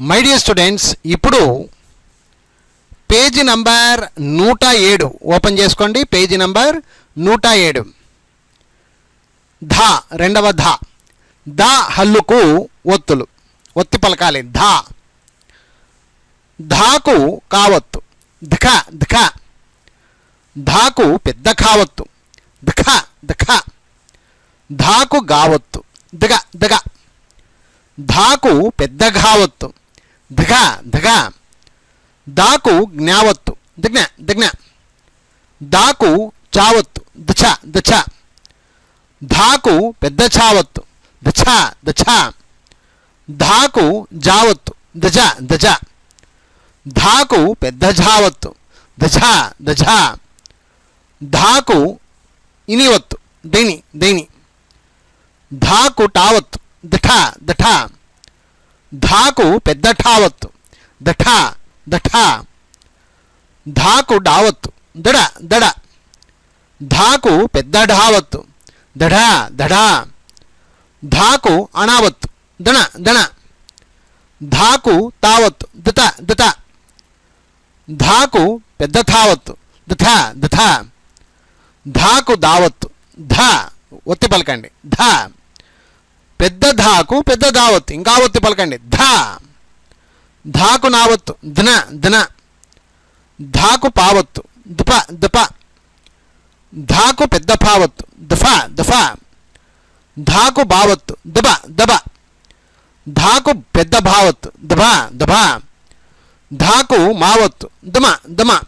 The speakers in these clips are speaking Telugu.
మై డియర్ స్టూడెంట్స్ ఇప్పుడు పేజీ నంబర్ నూట ఏడు. ఓపెన్ చేసుకోండి. పేజీ నంబర్ నూట ఏడు. ధ రెండవ ధ. ధ హల్లుకు ఒత్తులు. ఒత్తి పలకాలి. ధ. ధాకు కావత్తు. ధక ధక ధాకు పెద్ద కావత్తు. ధక ధక ధాకు గావత్తు. దిగ దిగ ధాకు పెద్ద కావత్తు దిగ దిగ దాకు జ్ఞావత్తు దిగ్న దిగ్న దాకు చావత్తు దచ దచ ధాకు పెద్ద చావత్తు దచ దచ ధాకు జావత్తు దజ దజ ధాకు పెద్ద జావత్తు దజ దజ ధాకు ఇనివత్తు దేని దేని ధాకు టావత్తు దఠ దఠ ధాకు పెద్ద ఠావత్తు. దఠ దఠ. ధాకు డావత్తు. దడ దడ. ధాకు పెద్ద ఢావత్తు. దఢ దఢ. ధాకు అణావత్తు. దణ దణ. ధాకు తావత్తు. దత దత. ధాకు పెద్ద థావత్తు. దథ దథ ధాకు దావత్తు ధ ఒత్తి పలకండి ధ. పెద్ద ధాకు పెద్ద దావత్తు ఇంకా ఒత్తి పలకండి. ధ. ధాకు నావత్తు ధన ధన. ధాకు పావత్తు దుప దుప ధాకు పెద్ద పావత్తు దఫ దఫ ధాకు బావత్తు దుబ దబ ధాకు పెద్ద భావత్తు దభ దభ ధాకు మావత్తు దుమ దుమ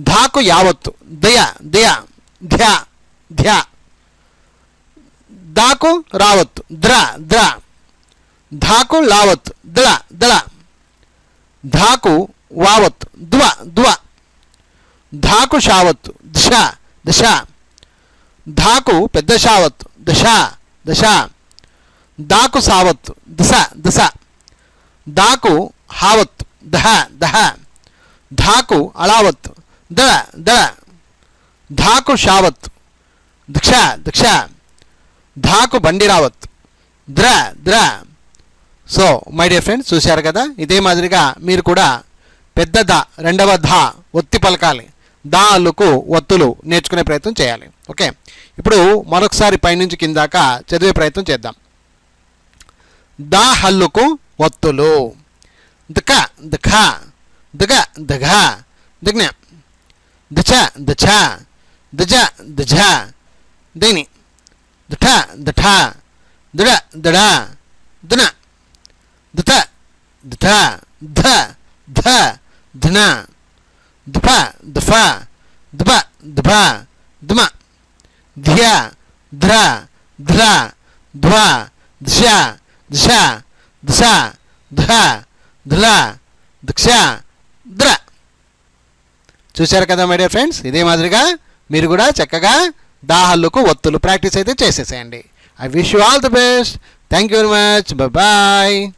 ధాకు యావత్తు దయ దయ ధ్యా ధ్యా. దాకు రావత్తు. ద్ర ద్ర ధాకు లావత్ దళ దళ ధాకు వావత్ ద్వ ద్వ ధాకు షావత్ దిశ దశ ధాకు పెద్ద షావత్ దశ దశ దాకు సావత్ దశ దశ దాకు హావత్ దహ దహ ధాకు అలావత్తు దళ దళ ధాకు షావత్ దిక్ష దిక్ష ధాకు బండిరావత్ ద్ర ద్ర. సో మై డియర్ ఫ్రెండ్స్ చూశారు కదా? ఇదే మాదిరిగా మీరు కూడా పెద్ద ద రెండవ ధ ఒత్తి పలకాలి. దా ఒత్తులు నేర్చుకునే ప్రయత్నం చేయాలి. ఓకే? ఇప్పుడు మరొకసారి పైనుంచి కిందాక చదివే ప్రయత్నం చేద్దాం. దా హల్లుకు ఒత్తులు. దిక దిఖ. దుగ దిఘ. దిగ్న దిచ దిచ దుజ దుజ. దిని. దిఠ దుఠ. దృఢ దృఢ దున దుత దుత ధ ధ ధన దుఫ దుఫ దుబ దుభ దుమ ధియ ధ్ర ధ్ర. ధ్వ దిశ దిశ దిశ ధ ధుల దిక్ష ద్ర చూశారు కదా మై డియర్ ఫ్రెండ్స్ ఇదే మాదిరిగా మీరు కూడా చక్కగా దాహల్లుకు ఒత్తులు ప్రాక్టీస్ అయితే చేసేసేయండి. I wish you all the best. Thank you very much. Bye bye.